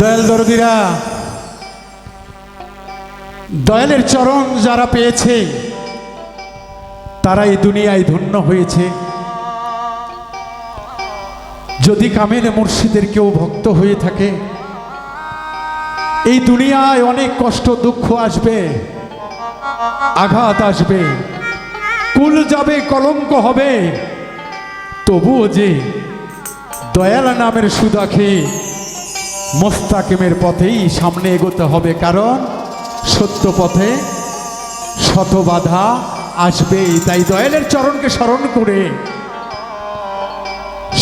দয়াল দরদিরা, দয়ালের চরণ যারা পেয়েছে, তারা এই দুনিয়ায় ধন্য হয়েছে। যদি কামেল মুর্শিদের কেউ ভক্ত হয়ে থাকে, এই দুনিয়ায় অনেক কষ্ট, দুঃখ আসবে, আঘাত আসবে, কুল যাবে, কলঙ্ক হবে, তবুও যে দয়াল নামের সুদা খেয়ে মোস্তাকিমের পথেই সামনে এগোতে হবে, কারণ সত্য পথে শত বাধা আসবেই। তাই দয়ালের চরণকে স্মরণ করে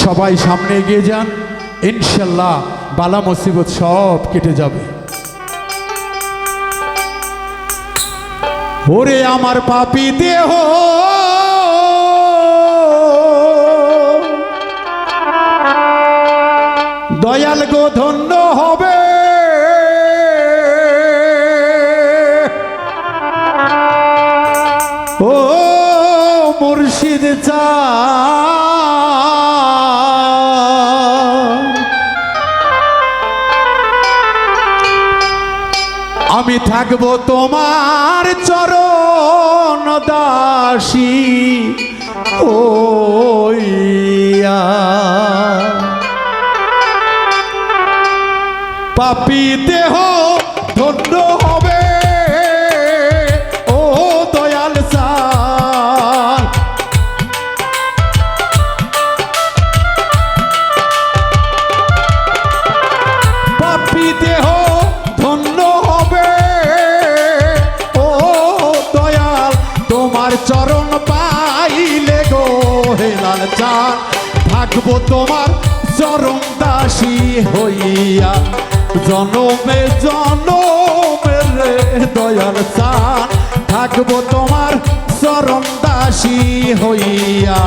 সবাই সামনে এগিয়ে যান ইনশাল্লাহ বালা মুসিবত সব কেটে যাবে। ওরে আমার পাপি দেহ দয়াল গো ধন্য হবে। ও মুর্শিদ চা। আমি থাকব তোমার চরণ দাসী। ওইয়া পাপি দেহ ধন্য হবে। ও দয়াল সাল পাপি দেহ ধন্য হবে। ও দয়াল, তোমার চরণ পাইলে গো হেলাল চান থাকব তোমার চরণ দাসী হইয়া জনমে জনমে রে দয়াল চান। থাকব তোমার চরণ দাসী হইয়া।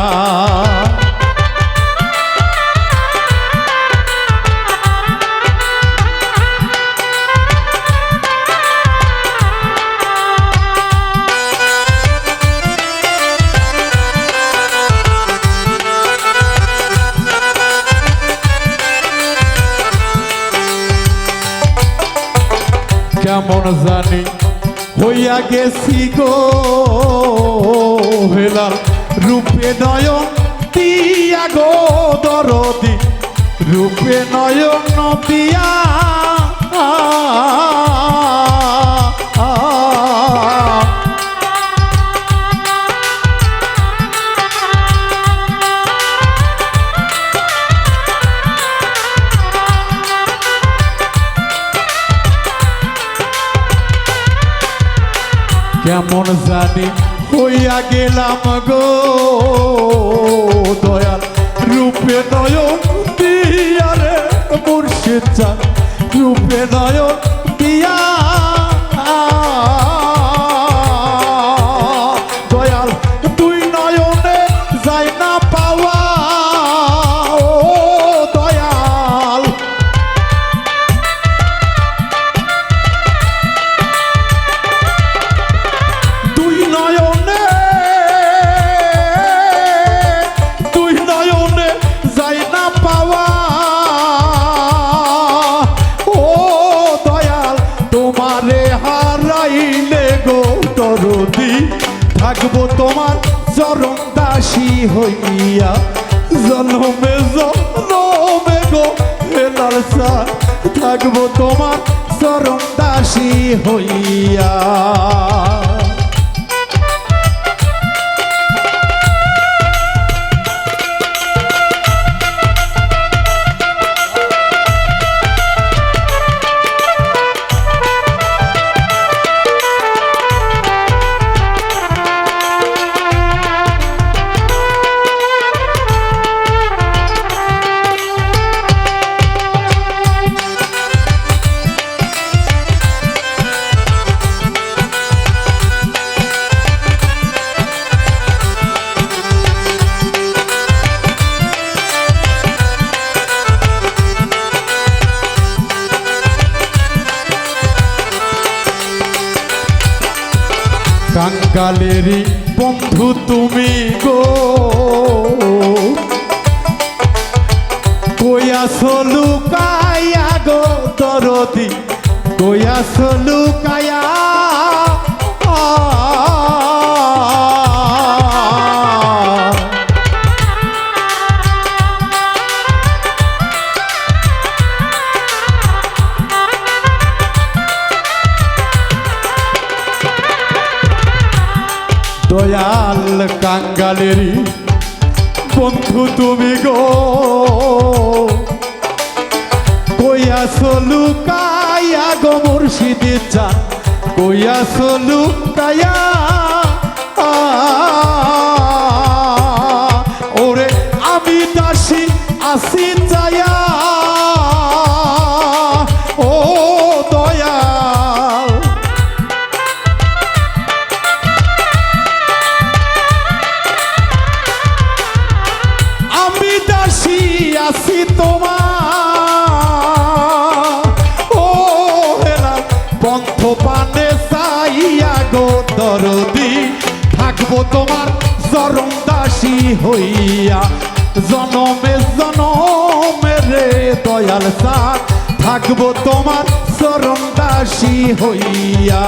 কেমন জানি হইয়া গেছি গো হেলার রূপে নয়ন দিয়া গো দরদি রূপে নয়ন দিয়া কেমন জানি হইয়া গেলাম গো। দয়াল রূপে নয়ন দিয়ারে মুর্শিদ রূপে নয়ন দিয়া থাকব তোমার চরণ দাসী হইয়া। জন্মে জন্মে গো হেলাল সার থাকব তোমার চরণ দাসী হইয়া। কাঙ্গালেরই বন্ধু তুমি গো। কই কইয়াছ লুকাইয়া গো দরদি কইয়াছ লুকাইয়া। কইয়াছ লুকাইয়া গো মুর্শিদি চান কইয়াছ লুকাইয়া দরদি থাকব তোমার চরম দাসী হইয়া, জনমে জনমে রে দয়াল সার, থাকব তোমার চরম দাসী হইয়া।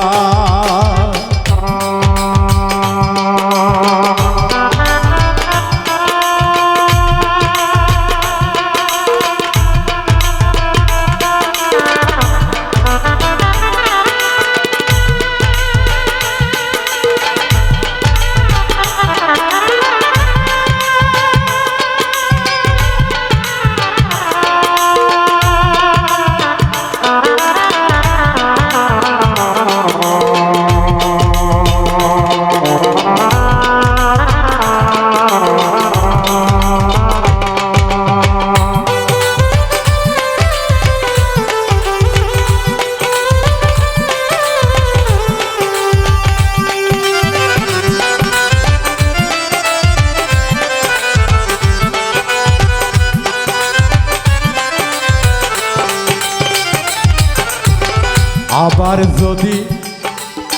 আবার যদি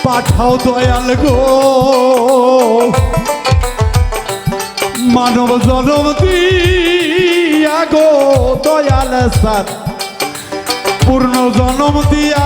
পাঠাও দয়াল গো। মানব জনম দিয়া গো দয়াল সার পূর্ণ জনম দিয়া।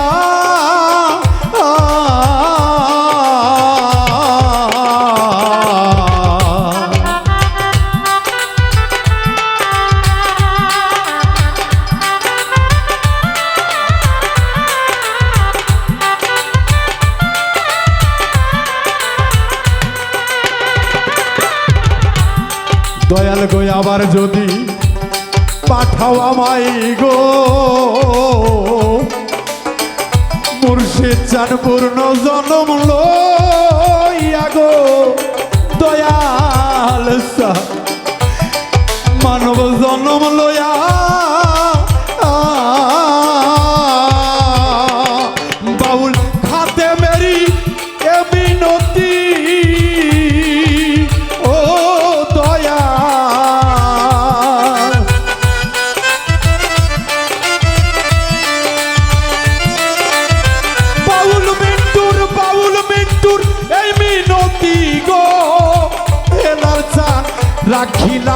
আবার যদি পাঠাও আমায় গো। মুর্শিদ চান পূর্ণ জনম লইয়া গো, দয়াল মানব জনম লয়া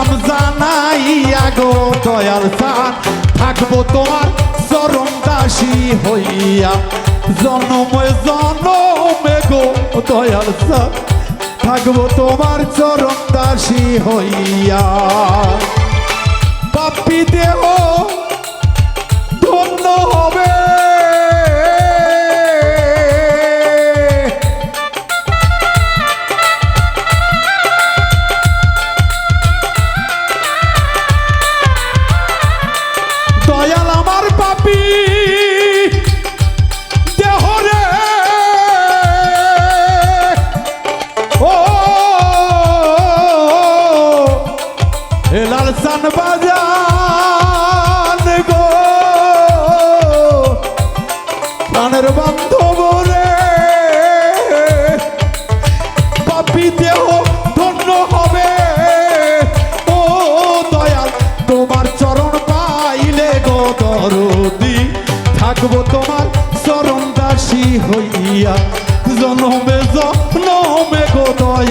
রাখিলাম জানাইয়া গো দয়াল চান থাকব তোমার চরম দাসী হইয়া। জনমে জনমে গো দয়াল চান থাকব তোমার চরম দাসী হইয়া। পাপি দেহ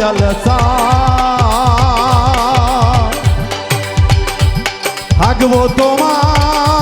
জলসা থাকব তোমার